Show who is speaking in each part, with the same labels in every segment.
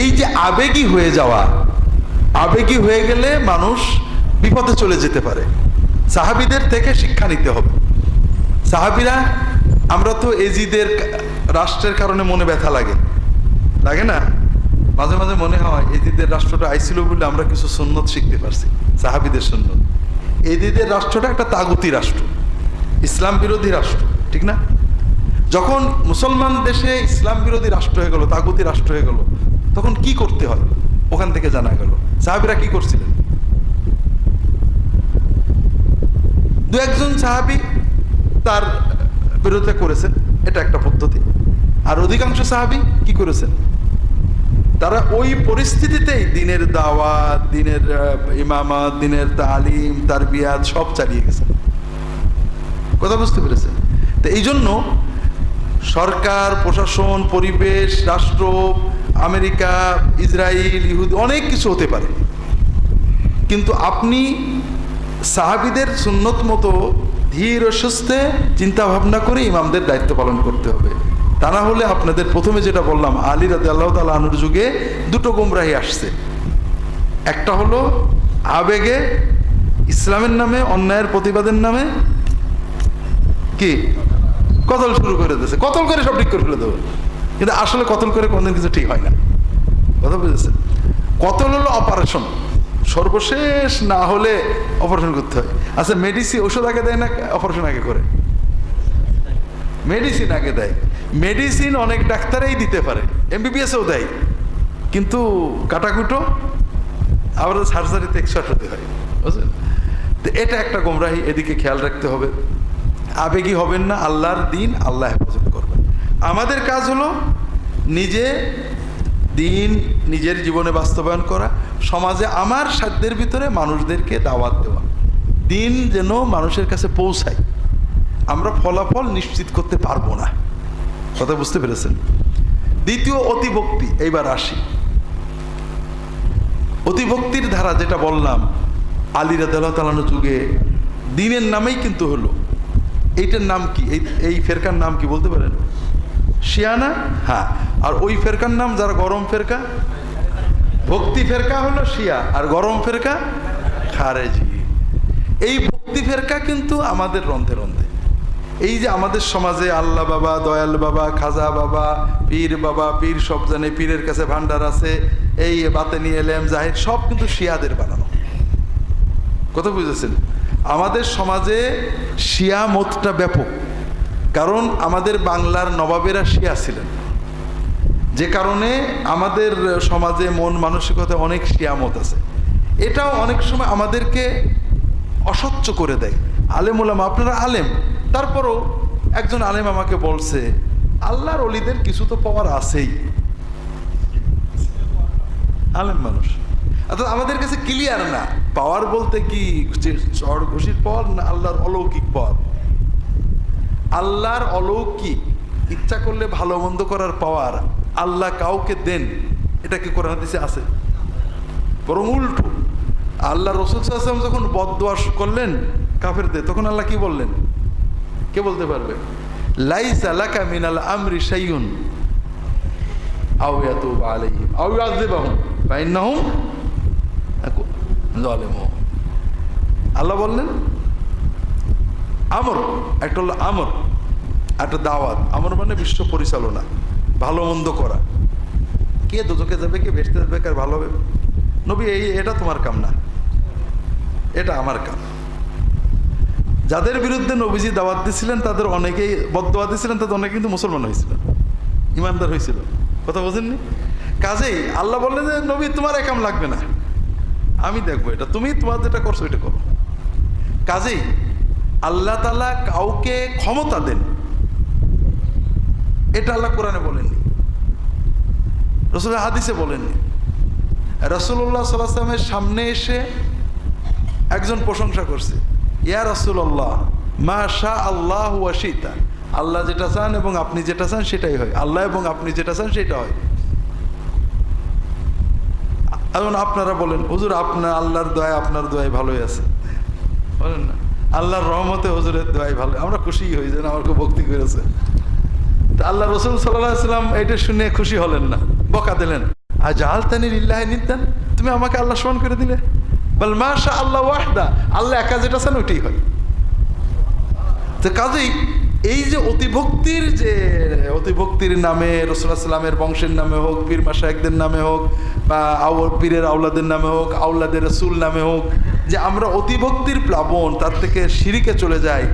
Speaker 1: এই যে আবেগী হয়ে যাওয়া, আবেগী হয়ে গেলে মানুষ বিপদে চলে যেতে পারে। সাহাবিদের থেকে শিক্ষা নিতে হবে। সাহাবিরা, আমরা তো এজিদের রাষ্ট্রের কারণে মনে ব্যথা লাগে। লাগে না? মাঝে মাঝে মনে হয়, এজিদের রাষ্ট্রটা আইছিল বলে আমরা কিছু সুন্নত শিখতে পারছি, সাহাবিদের সুন্নত। এজিদের রাষ্ট্রটা একটা তাগুতি রাষ্ট্র, ইসলাম বিরোধী রাষ্ট্র, ঠিক না? যখন মুসলমান দেশে ইসলাম বিরোধী রাষ্ট্র হয়ে গেল, তাগুতি রাষ্ট্র হয়ে গেল তখন কি করতে হয়? ওখান থেকে জানা গেল। সাহাবিরা কি করছিলেন? দু একজন সাহাবি তার বিরোধিতা করেছেন এটা একটা পদ্ধতি। আর অধিকাংশ সাহাবি কি করেছেন? তারা ওই পরিস্থিতিতেই দিনের দাওয়াত দিনের আহ, ইমামাত দিনের তালিম তার বিয়াদ সব চালিয়ে গেছেন। কথা বুঝতে পেরেছেন? তো এই জন্য সরকার, প্রশাসন, পরিবেশ, রাষ্ট্র, আমেরিকা ইসরায়েল ইহুদি, অনেক কিছু হতে পারে। কিন্তু আপনি সাহাবিদের সুন্নত মতো ধীর ও সুস্থে চিন্তা ভাবনা করে ইমামদের দায়িত্ব পালন করতে হবে। তা না হলে আপনাদের প্রথমে যেটা বললাম, আলী রাতে আল্লাহ তালা আনুর যুগে দুটো গুমরাহি আসছে। একটা হলো আবেগে, ইসলামের নামে, অন্যায়ের প্রতিবাদের নামে, কি? কতল শুরু করে দিয়েছে? কতল করে সব ঠিক করে ফেলে দেবে। কিন্তু আসলে কতল করে কোনদিন কিছু ঠিক হয় না। কথা বুঝেছেন? কতল হলো অপারেশন সর্বশেষ না হলে অপারেশন করতে হয়। আচ্ছা মেডিসিন ওষুধ আগে দেয় না? অপারেশন আগে করে। মেডিসিন আগে দেয়। মেডিসিন অনেক ডাক্তারেই দিতে পারে। এমবিবিএসও দেয়। কিন্তু কাটাকুটো, আবার সার্জারিতে এক্সপার্ট হতে হয়। বুঝলেন? তো এটা একটা গোমরাহি, এদিকে খেয়াল রাখতে হবে। আবেগী হবেন না, আল্লাহর দিন আল্লাহ হেফাজত করবেন। আমাদের কাজ হলো নিজে দিন নিজের জীবনে বাস্তবায়ন করা, সমাজে আমার সাধ্যের ভিতরে মানুষদেরকে দাওয়াত দেওয়া। দিন যেন মানুষের কাছে পৌঁছায়। আমরা ফলাফল নিশ্চিত করতে পারব না। কথা বুঝতে পেরেছেন? দ্বিতীয় অতিভক্তি, এইবার আসি। অতিভক্তির ধারা যেটা বললাম, আলী রাদাল্লাহ তালানো যুগে দিনের নামেই কিন্তু হলো। এইটার নাম কি? এই এই ফেরকার নাম কি বলতে পারেন? শিয়ানা? হ্যাঁ। আর ওই ফেরকার নাম যারা গরম ফেরকা? ভক্তি ফেরকা হলো শিয়া। আর গরম ফেরকা? খারেজি। এই ভক্তি ফেরকা কিন্তু আমাদের রন্ধে রন্ধে। এই যে আমাদের সমাজে আল্লাহ বাবা, দয়াল বাবা, খাজা বাবা, পীর বাবা, পীর সব জানে, পীরের কাছে ভান্ডার আছে, এই বাতে নিয়ে এলেম, জাহির, সব কিন্তু শিয়াদের বানানো। কথা বুঝেছেন? আমাদের সমাজে শিয়া মতটা ব্যাপক। কারণ আমাদের বাংলার নবাবেরা শিয়া ছিলেন। যে কারণে আমাদের সমাজে মন মানসিকতা অনেক শিয়ামত আছে। এটাও অনেক সময় আমাদেরকে অস্বচ্ছ করে দেয়। আলেম ওলাম আপনারা আলেম। তারপরও একজন আলেম আমাকে বলছে, আল্লাহর অলিদের কিছু তো পাওয়ার আছেই। আলেম মানুষ। অর্থাৎ আমাদের কাছে ক্লিয়ার না। পাওয়ার বলতে কি? চড় ঘুষির পাওয়ার না আল্লাহর অলৌকিক পাওয়ার? আল্লাহর অলৌকিক, ইচ্ছা করলে ভালো মন্দ করার পাওয়ার আল্লাহ কাউকে দেন, এটা কি কোরআন হাদিসে আছে? বরং উল্টো আল্লাহ রসুল সাল্লাম যখন বদোয়াস করলেন কাফের দে তখন আল্লাহ কি বললেন? কে বলতে পারবে? লাইস জালিমুন আল্লাহ বললেন, আমর, একটা হলো আমর, একটা দাওয়াত। আমর মানে বিশ্ব পরিচালনা, ভালো মন্দ করা। কে দুজকে যাবে কে ভেসতে যাবে কার ভালো হবে? নবী, এই এটা তোমার কাম না। এটা আমার কাম। যাদের বিরুদ্ধে নবীজি দাওয়াত দিয়েছিলেন তাদের অনেকেই বদোয়া দিয়েছিলেন তাদের অনেকে কিন্তু মুসলমান হয়েছিলেন, ইমানদার হয়েছিল কথা বোঝেননি? কাজেই আল্লাহ বললেন যে, নবী, তোমার একাম লাগবে না। আমি দেখব এটা। তুমি তোমার যেটা করছ এটা করো। কাজেই আল্লাহ তালা কাউকে ক্ষমতা দেন। এটা আল্লাহ কোরআনে বলেননি। রসুল হাদিসে বলেননি। রসুল্লাহ সাল্লামের সামনে এসে একজন প্রশংসা করছে। ইয়া রসুল্লাহ মা শাহ আল্লাহ ওয়াশিতা আল্লাহ যেটা চান এবং আপনি যেটা চান সেটাই হয়। আল্লাহ এবং আপনি যেটা চান সেটা হয়। এখন আপনারা বলেন, হুজুর, আপনার আল্লাহর দয়া আপনার দোয়াই ভালোই আছে। বলেন না। আল্লাহর রহমতে হুজুরের দোয়াই ভালো। আমরা খুশি হই যেন আমার খুব ভক্তি করেছে। তা আল্লাহ রসুল সাল্লাম এটা শুনে খুশি হলেন না, বকা দিলেন। আজাল তানি লিল্লাহ নিতেন তুমি আমাকে আল্লাহ সমান করে দিলে? বল মাশা আল্লাহ ওয়াহদা। আল্লাহ একা যেটা চান ওইটাই হয়। তো কাজেই এই যে অতিভক্তির যে, অতিভক্তির নামে রসুল্লাহ সাল্লামের বংশের নামে হোক, পীর মাসায়কদের নামে হোক বা পীরের আউলাদের নামে হোক আউলাদের রসুল নামে হোক, যে আমরা অতিভক্তির প্লাবন, তার থেকে সিঁড়িকে চলে যাই,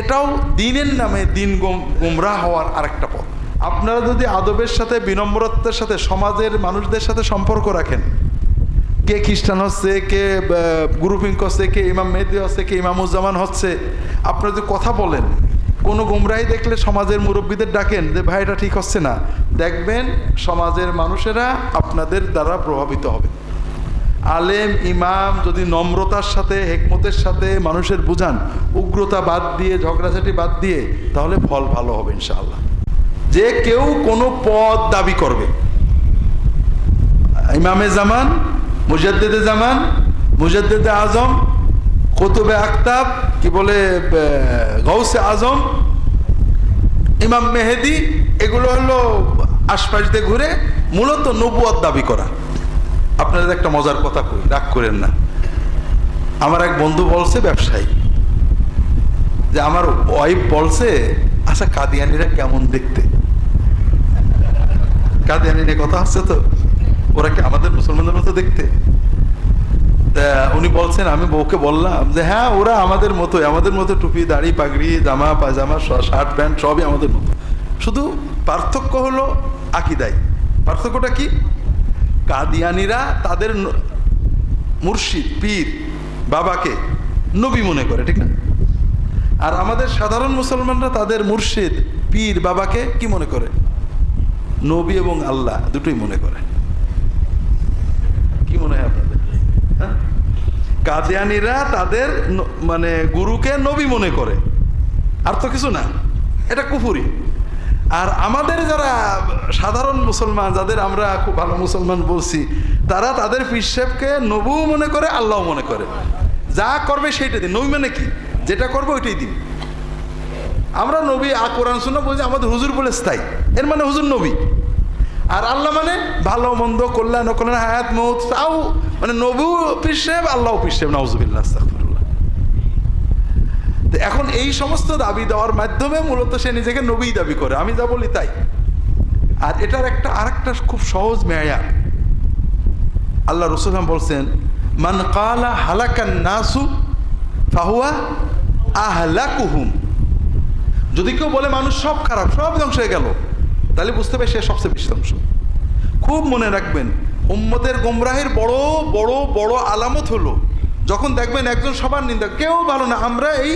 Speaker 1: এটাও দিনের নামে দিন গুম, গুমরাহ হওয়ার আরেকটা পথ। আপনারা যদি আদবের সাথে, বিনম্রতার সাথে, সমাজের মানুষদের সাথে সম্পর্ক রাখেন, কে খ্রিস্টান হচ্ছে, কে গ্রুপিং হচ্ছে, কে ইমাম মেহেদি হচ্ছে, কে ইমামুজ্জামান হচ্ছে, আপনারা যদি কথা বলেন কোনো গুমরাহি দেখলে সমাজের মুরব্বীদের ডাকেন যে, ভাই, এটা ঠিক হচ্ছে না। দেখবেন সমাজের মানুষেরা আপনাদের দ্বারা প্রভাবিত হবে। আলেম, ইমাম যদি নম্রতার সাথে, হেকমতের সাথে মানুষের বুঝান, উগ্রতা বাদ দিয়ে, ঝগড়াঝাটি বাদ দিয়ে, তাহলে ফল ভালো হবে ইনশাআল্লাহ। যে কেউ কোনো পদ দাবি করবে। ইমামে জামান, মুজাদ্দেদে জামান, মুজাদ্দেদে আজম কতুবে আক্তাব কি বলে গৌসে আজম, ইমাম মেহেদি, এগুলো হলো আশপাশ দিয়ে ঘুরে মূলত নবুয়াদ দাবি করা। আপনাদের একটা মজার কথা কই, রাগ করেন না। আমার এক বন্ধু বলছে, ব্যবসায়ী, যে আমার ওয়াইফ বলছে আচ্ছা কাদিয়ানিরা কেমন দেখতে? কাদিয়ানি নিয়ে কথা হচ্ছে তো, ওরা কি আমাদের মুসলমানদের মতো দেখতে? উনি বলছেন, আমি বউকে বললাম যে হ্যাঁ ওরা আমাদের মতোই, আমাদের মতো টুপি, দাড়ি, পাগড়ি, জামা, পায়জামা, শ- শার্ট, প্যান্ট, সবই আমাদের মতো। শুধু পার্থক্য হলো আকিদাই। পার্থক্যটা কি? কাদিয়ানিরা তাদের মুর্শিদ, পীর, বাবাকে নবী মনে করে, ঠিক না? আর আমাদের সাধারণ মুসলমানরা তাদের মুর্শিদ, পীর, বাবাকে কি মনে করে? নবী এবং আল্লাহ দুটোই মনে করে। কি মনে হ্যাঁ? কাদিয়ানিরা তাদের মানে গুরুকে নবী মনে করে। আর তো কিছু না, এটা কুফুরি। আর আমাদের যারা সাধারণ মুসলমান, যাদের আমরা খুব ভালো মুসলমান বলছি, তারা তাদের পিসেবকে নবু মনে করে, আল্লাহ মনে করে। যা করবে সেইটা দিন। নবী মানে কি? যেটা করবে ওইটাই দিন। আমরা নবী আ কোরআন শুনে বলছি আমাদের হুজুর বলে স্থায়ী। এর মানে হুজুর নবী। আর আল্লাহ মানে ভালো, মন্দ, কল্যাণ, অকল্যাণ, হায়াত, মৌত, তাও মানে নবু পিসেব আল্লাহ পিসেব তো এখন এই সমস্ত দাবি দেওয়ার মাধ্যমে মূলত সে নিজেকে নবী দাবি করে। আমি যা বলি তাই। আর এটার একটা, আরেকটা খুব সহজ মেয়া আল্লাহ রসুলাম বলছেন, মান কালা হালাকান নাসু ফাহুয়া আহলাকুহুম। যদি কেউ বলে, মানুষ সব খারাপ, সব ধ্বংস হয়ে গেল। তাহলে বুঝতে পারে সে সবচেয়ে বেশি ধ্বংস খুব মনে রাখবেন, উম্মতের গোমরাহের বড় বড় বড় আলামত হলো, যখন দেখবেন একজন সবার নিন্দা, কেউ ভালো না, আমরা এই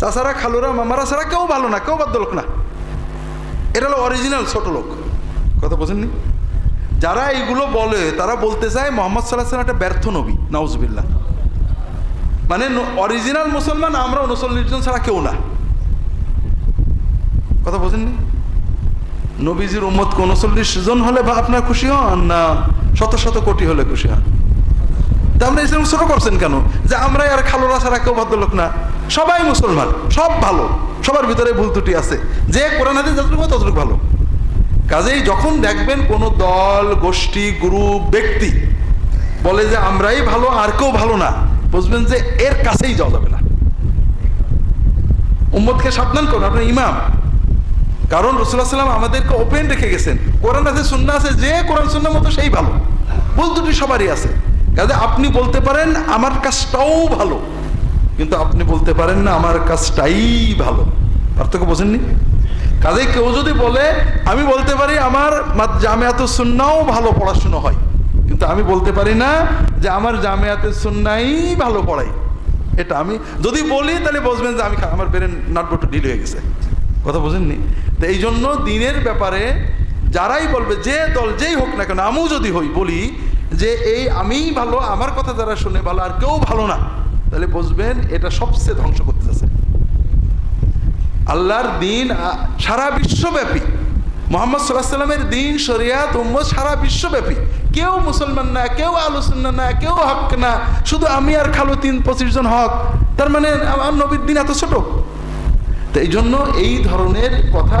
Speaker 1: চাচারা, খালুরা, মামারা ছাড়া কেউ ভালো না, কেউ বাদ্য লোক না। এটা হলো অরিজিনাল ছোট লোক। কথা বোঝেননি? যারা এইগুলো বলে, তারা বলতে চায় মোহাম্মদ সাল্লাহ সাল্লাম একটা ব্যর্থ নবী নাউজবিল্লা মানে অরিজিনাল মুসলমান, আমরা উনচল্লিশ জন ছাড়া কেউ না। কথা বোঝেননি? নবীজির উম্মত উনচল্লিশ জন হলে বা আপনার খুশি হন না শত শত কোটি হলে খুশি হন? আপনি ইসলাম ছোট করছেন কেন? যে আমরা আর খালোরা ছাড়া কেউ ভদ্রলোক না। সবাই মুসলমান, সব ভালো। সবার ভিতরে ভুল ত্রুটি আছে। যে কোরআন হাতে যতটুকু ততটুকু ভালো। কাজেই যখন দেখবেন কোনো দল, গোষ্ঠী, গ্রুপ, ব্যক্তি বলে যে আমরাই ভালো, আর কেউ ভালো না, বুঝবেন যে এর কাছেই যাওয়া যাবে না। উম্মদকে সাবধান করুন আপনার ইমাম। কারণ রসুল্লাহ সাল্লাম আমাদেরকে ওপেন রেখে গেছেন। কোরআন আছে সুন্না আছে, যে কোরআন সুন্না মতো সেই ভালো। ভুল দুটি সবারই আছে। কাজে আপনি বলতে পারেন, আমার কাজটাও ভালো। কিন্তু আপনি বলতে পারেন না, আমার কাজটাই ভালো। পার্থক্য বোঝেননি? কাজে কেউ যদি বলে, আমি বলতে পারি আমার জামিয়াত সুন্নাও ভালো পড়াশুনো হয়। কিন্তু আমি বলতে পারি না যে আমার জামিয়াতে সুন্নাই ভালো পড়াই এটা আমি, যদি বলি তাহলে বুঝবেন যে আমি আমার ব্রেন নাটবটু ঢিল হয়ে গেছে। কথা বোঝেননি? তো এই জন্য দিনের ব্যাপারে যারাই বলবে যে দল যেই হোক না কেন, আমিও যদি হই, বলি যে এই আমিই ভালো, আমার কথা যারা শুনে ভালো, আর কেউ ভালো না, তাহলে বুঝবেন এটা সবচেয়ে ধ্বংস করতে করতেছে। আল্লাহর দিন সারা বিশ্বব্যাপী, মোহাম্মদ সাল্লাহ সাল্লামের দিন, শরিয়াত, উম্মত, সারা বিশ্বব্যাপী। কেউ মুসলমান না, কেউ আলোচনা না, কেউ হক না, শুধু আমি আর খালো তিন পঁচিশ জন হক। তার মানে আমার নবীর দিন এত ছোট। তো এই জন্য এই ধরনের কথা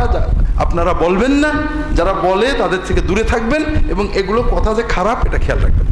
Speaker 1: আপনারা বলবেন না, যারা বলে তাদের থেকে দূরে থাকবেন এবং এগুলো কথা যে খারাপ, এটা খেয়াল রাখবেন।